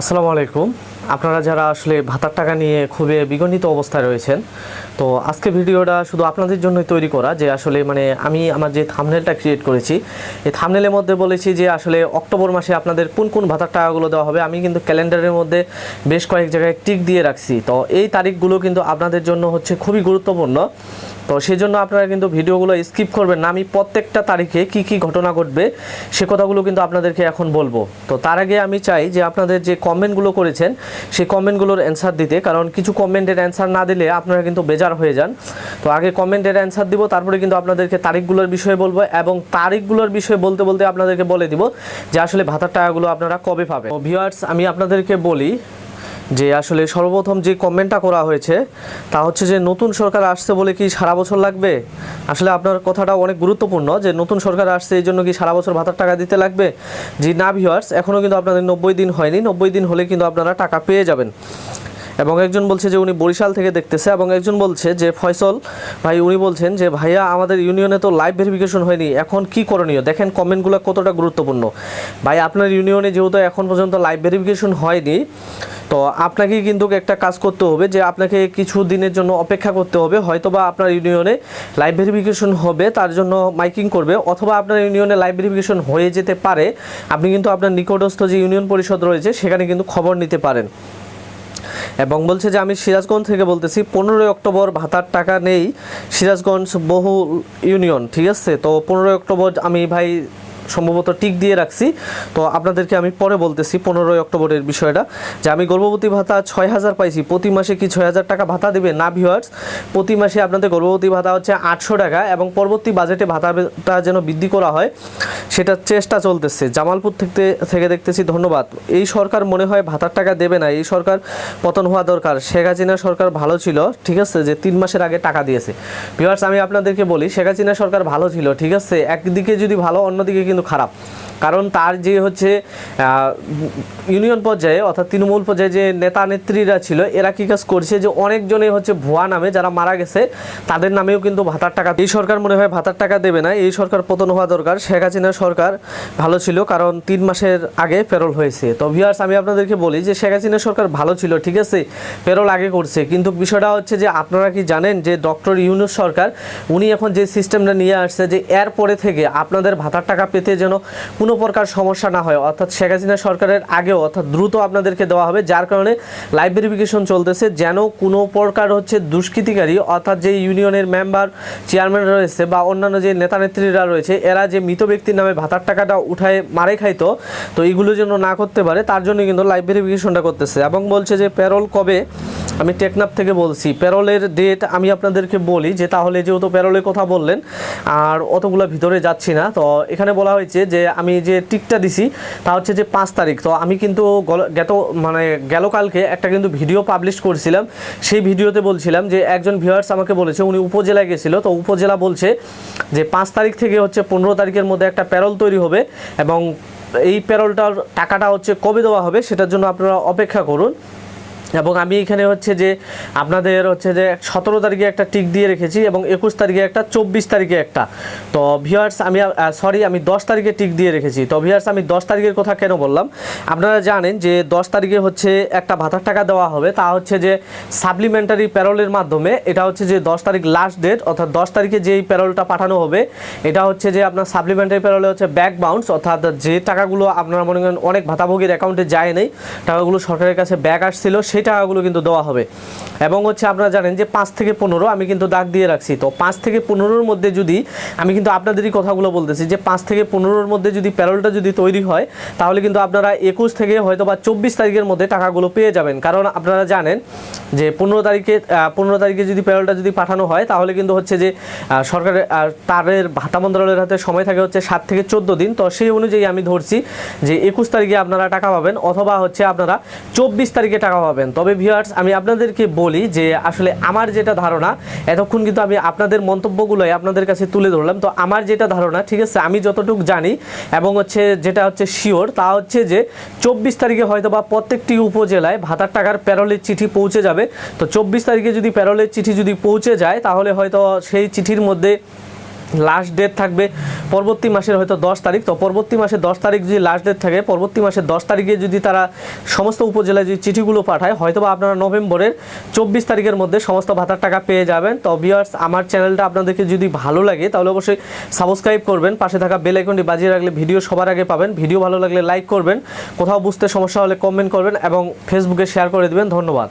আসসালামু আলাইকুম। আপনারা যারা আসলে ভাতার টাকা নিয়ে খুবই বিগণিত অবস্থায় রয়েছেন, তো আজকে ভিডিওটা শুধু আপনাদের জন্যই তৈরি করা যে আসলে মানে আমি আমার যে থামনেলটা ক্রিয়েট করেছি, এই থামনেলের মধ্যে বলেছি যে আসলে অক্টোবর মাসে আপনাদের কোন কোন ভাতার টাকাগুলো দেওয়া হবে। আমি কিন্তু ক্যালেন্ডারের মধ্যে বেশ কয়েক জায়গায় টিক দিয়ে রাখছি। তো এই তারিখগুলো কিন্তু আপনাদের জন্য হচ্ছে খুবই গুরুত্বপূর্ণ। তো সেই জন্য আপনারা কিন্তু ভিডিওগুলো স্কিপ করবেন না। আমি প্রত্যেকটা তারিখে কি কি ঘটনা ঘটবে সে কথাগুলো কিন্তু আপনাদেরকে এখন বলব। তো তার আগে আমি চাই যে আপনাদের যে কমেন্টগুলো করেছেন, সেই কমেন্টগুলোর অ্যান্সার দিতে, কারণ কিছু কমেন্টের অ্যান্সার না দিলে আপনারা কিন্তু বেজার হয়ে যান। তো আগে কমেন্টের অ্যান্সার দিব, তারপরে কিন্তু আপনাদেরকে তারিখগুলোর বিষয়ে বলব এবং তারিখগুলোর বিষয়ে বলতে বলতে আপনাদেরকে বলে দিব যে আসলে ভাতার টাকাগুলো আপনারা কবে পাবেন। ভিউয়ার্স আমি আপনাদেরকে বলি যে আসলে সর্বপ্রথম যে কমেন্টটা করা হয়েছে, তা হচ্ছে যে নতুন সরকার আসছে বলে কি সারা বছর লাগবে? আসলে আপনার কথাটা অনেক গুরুত্বপূর্ণ যে নতুন সরকার আসছে এই জন্য কি সারা বছর ভাতার টাকা দিতে লাগবে? যে না ভিওয়ার্স এখনও কিন্তু আপনাদের নব্বই দিন হয়নি, নব্বই দিন হলে কিন্তু আপনারা টাকা পেয়ে যাবেন। এবং একজন বলছে যে উনি বরিশাল থেকে দেখতেছে এবং একজন বলছে যে ফয়সল, ভাই উনি বলছেন যে, ভাইয়া, আমাদের ইউনিয়নে তো লাইভ ভেরিফিকেশন হয়নি, এখন কি করণীয়? দেখেন, কমেন্টগুলো কতটা গুরুত্বপূর্ণ। ভাই, আপনার ইউনিয়নে যেহেতু এখন পর্যন্ত লাইভ ভেরিফিকেশন হয়নি, তো আপনাকে কিন্তু একটা কাজ করতে হবে যে, আপনাকে কিছু দিনের জন্য অপেক্ষা করতে হবে। হয়তোবা আপনার ইউনিয়নে লাইভ ভেরিফিকেশন হবে, তার জন্য মাইকিং করবে, অথবা আপনার ইউনিয়নে লাইভ ভেরিফিকেশন হয়ে যেতে পারে। আপনি কিন্তু আপনার নিকটস্থ যে ইউনিয়ন পরিষদ রয়েছে, সেখানে কিন্তু খবর নিতে পারেন। এবং বলছে যে আমি সিরাজগঞ্জ থেকে বলতেছি, পনেরোই অক্টোবর ভাতার টাকা নেই সিরাজগঞ্জ বহু ইউনিয়ন, ঠিক আছে? তো পনেরোই অক্টোবর আমি ভাই সম্ভবত টিক দিয়ে রাখছি। তো আপনাদেরকে আমি পরে বলতেছি পনেরোই অক্টোবরের বিষয়টা। যে আমি গর্ভবতী ভাতা ছয় হাজার পাইছি, প্রতি মাসে কি ছয় হাজার টাকা ভাতা দেবে না ভিওয়ার্স প্রতি মাসে আপনাদের গর্ভবতী ভাতা হচ্ছে আটশো টাকা এবং পরবর্তী বাজেটে ভাতাটা যেন বৃদ্ধি করা হয়, সেটার চেষ্টা চলতেছে। জামালপুর থেকে থেকে দেখতেছি ধন্যবাদ। এই সরকার মনে হয় ভাতার টাকা দেবে না, এই সরকার পতন হওয়া দরকার। শেখ হাসিনা সরকার ভালো ছিল, ঠিক আছে, যে তিন মাসের আগে টাকা দিয়েছে। ভিওয়ার্স আমি আপনাদেরকে বলি, শেখ হাসিনা সরকার ভালো ছিল, ঠিক আছে। একদিকে যদি ভালো, অন্যদিকে কিন্তু খারাপ। কারণ তার যে হচ্ছে ইউনিয়ন পর্যায়ে অর্থাৎ তৃণমূল পর্যায়ে যে নেতা নেত্রীরা ছিল, এরা কি কাজ করছে যে অনেকজনে হচ্ছে ভুয়া নামে যারা মারা গেছে, তাদের নামেও কিন্তু ভাতার টাকা, এই সরকার মনে হয় ভাতার টাকা দেবে না, এই সরকার পতন হওয়া দরকার, শেখ হাসিনা সরকার ভালো ছিল কারণ তিন মাসের আগে পেরোল হয়েছে। তো ভিউয়ার্স আমি আপনাদেরকে বলি যে শেখ হাসিনা সরকার ভালো ছিল, ঠিক আছে পেরোল আগে করছে, কিন্তু বিষয়টা হচ্ছে যে আপনারা কি জানেন যে ডক্টর ইউনুস সরকার, উনি এখন যে সিস্টেমটা নিয়ে আসছে যে এরপরে থেকে আপনাদের ভাতার টাকা পেতে যেন কোনো প্রকার সমস্যা না হয়। অর্থাৎ শেখ হাসিনা সরকারের আগেও অর্থাৎ দ্রুত আপনাদেরকে দেওয়া হবে, যার কারণে লাইভ ভেরিফিকেশন চলতেছে, যেন কোনো প্রকার হচ্ছে দুষ্কৃতিকারী, অর্থাৎ যে ইউনিয়নের মেম্বার চেয়ারম্যান রয়েছে বা অন্যান্য যে নেতা নেত্রীরা রয়েছে, এরা যে মৃত ব্যক্তির নামে ভাতার টাকাটা উঠায়, মারে খাইতো, তো এইগুলো যেন না করতে পারে, তার জন্য কিন্তু লাইভ ভেরিফিকেশনটা করতেছে। এবং বলছে যে প্যারোল কবে? আমি টেকনাফ থেকে বলছি, প্যারোলের ডেট আমি আপনাদেরকে বলি যে তাহলে যেহেতু প্যারোলের কথা বললেন, আর অতগুলো ভিতরে যাচ্ছি না, তো এখানে বলা হয়েছে যে আমি যে টিকটা দিছি, তা হচ্ছে যে পাঁচ তারিখ। তো আমি কিন্তু গত মানে গেল কালকে একটা কিন্তু ভিডিও পাবলিশ করছিলাম, সেই ভিডিওতে বলছিলাম যে একজন ভিউয়ার্স আমাকে বলেছে, উনি উপজেলায় গেছিল, তো উপজেলা বলছে যে পাঁচ তারিখ থেকে হচ্ছে পনেরো তারিখের মধ্যে একটা প্যারোল তৈরি হবে এবং এই প্যারোলটার টাকাটা হচ্ছে কবে দেওয়া হবে, সেটার জন্য আপনারা অপেক্ষা করুন। এবং আমি এখানে হচ্ছে যে আপনাদের হচ্ছে যে সতেরো তারিখে একটা টিক দিয়ে রেখেছি এবং একুশ তারিখে একটা, চব্বিশ তারিখে একটা। তো ভিউয়ার্স আমি সরি আমি দশ তারিখে টিক দিয়ে রেখেছি। তো ভিউয়ার্স আমি দশ তারিখের কথা কেন বললাম? আপনারা জানেন যে দশ তারিখে হচ্ছে একটা ভাতার টাকা দেওয়া হবে। তা হচ্ছে যে সাপ্লিমেন্টারি প্যারোলের মাধ্যমে এটা হচ্ছে যে দশ তারিখ লাস্ট ডেট অর্থাৎ দশ তারিখে যেই প্যারোলটা পাঠানো হবে, এটা হচ্ছে যে আপনার সাপ্লিমেন্টারি প্যারোলে হচ্ছে ব্যাক বাউন্স অর্থাৎ যে টাকাগুলো আপনারা মনে করেন অনেক ভাতাভোগীর অ্যাকাউন্টে যায় নেই, টাকাগুলো সরকারের কাছে ব্যাক আসছিল, সেই টাকাগুলো কিন্তু দেওয়া হবে। এবং হচ্ছে আপনারা জানেন যে পাঁচ থেকে পনেরো আমি কিন্তু দাগ দিয়ে রাখছি। তো পাঁচ থেকে পনেরোর মধ্যে যদি আমি কিন্তু আপনাদেরই কথাগুলো বলতেছি যে পাঁচ থেকে পনেরোর মধ্যে যদি প্যারোলটা যদি তৈরি হয়, তাহলে কিন্তু আপনারা একুশ থেকে হয়তো বা চব্বিশ তারিখের মধ্যে টাকাগুলো পেয়ে যাবেন। কারণ আপনারা জানেন যে পনেরো তারিখে পনেরো তারিখে যদি প্যারোলটা যদি পাঠানো হয়, তাহলে কিন্তু হচ্ছে যে সরকারের তারের, ভাতা মন্ত্রণালয়ের হাতে সময় থাকে হচ্ছে সাত থেকে চোদ্দ দিন। তো সেই অনুযায়ী আমি ধরছি যে একুশ তারিখে আপনারা টাকা পাবেন অথবা হচ্ছে আপনারা চব্বিশ তারিখে টাকা পাবেন। তবে ভিউয়ার্স আমি আপনাদেরকে বলি যে আসলে আমার যেটা ধারণা, এতক্ষণ কিন্তু আমি আপনাদের মন্তব্যগুলোই আপনাদের কাছে তুলে ধরলাম। তো আমার যেটা ধারণা, ঠিক আছে, আমি যতটুকু জানি এবং হচ্ছে যেটা হচ্ছে শিওর তা হচ্ছে যে চব্বিশ তারিখে হয়তো বা প্রত্যেকটি উপজেলায় ভাতার টাকার প্যারোলের চিঠি পৌঁছে যাবে। তো চব্বিশ তারিখে যদি প্যারোলের চিঠি যদি পৌঁছে যায়, তাহলে হয়তো সেই চিঠির মধ্যে লাস্ট ডেট থাকবে পরবর্তী মাসের হয়তো দশ তারিখ। তো পরবর্তী মাসের দশ তারিখ যদি লাস্ট ডেট থাকে, পরবর্তী মাসের দশ তারিখে যদি তারা সমস্ত উপজেলায় যদি চিঠিগুলো পাঠায় হয়তো বা আপনারা নভেম্বরের চব্বিশ তারিখের মধ্যে সমস্ত ভাতার টাকা পেয়ে যাবেন। তো বিয়ার্স আমার চ্যানেলটা আপনাদেরকে যদি ভালো লাগে, তাহলে অবশ্যই সাবস্ক্রাইব করবেন। পাশে থাকা বেল আইকনটি বাজিয়ে রাখলে ভিডিও সবার আগে পাবেন। ভিডিও ভালো লাগলে লাইক করবেন। কোথাও বুঝতে সমস্যা হলে কমেন্ট করবেন এবং ফেসবুকে শেয়ার করে দেবেন। ধন্যবাদ।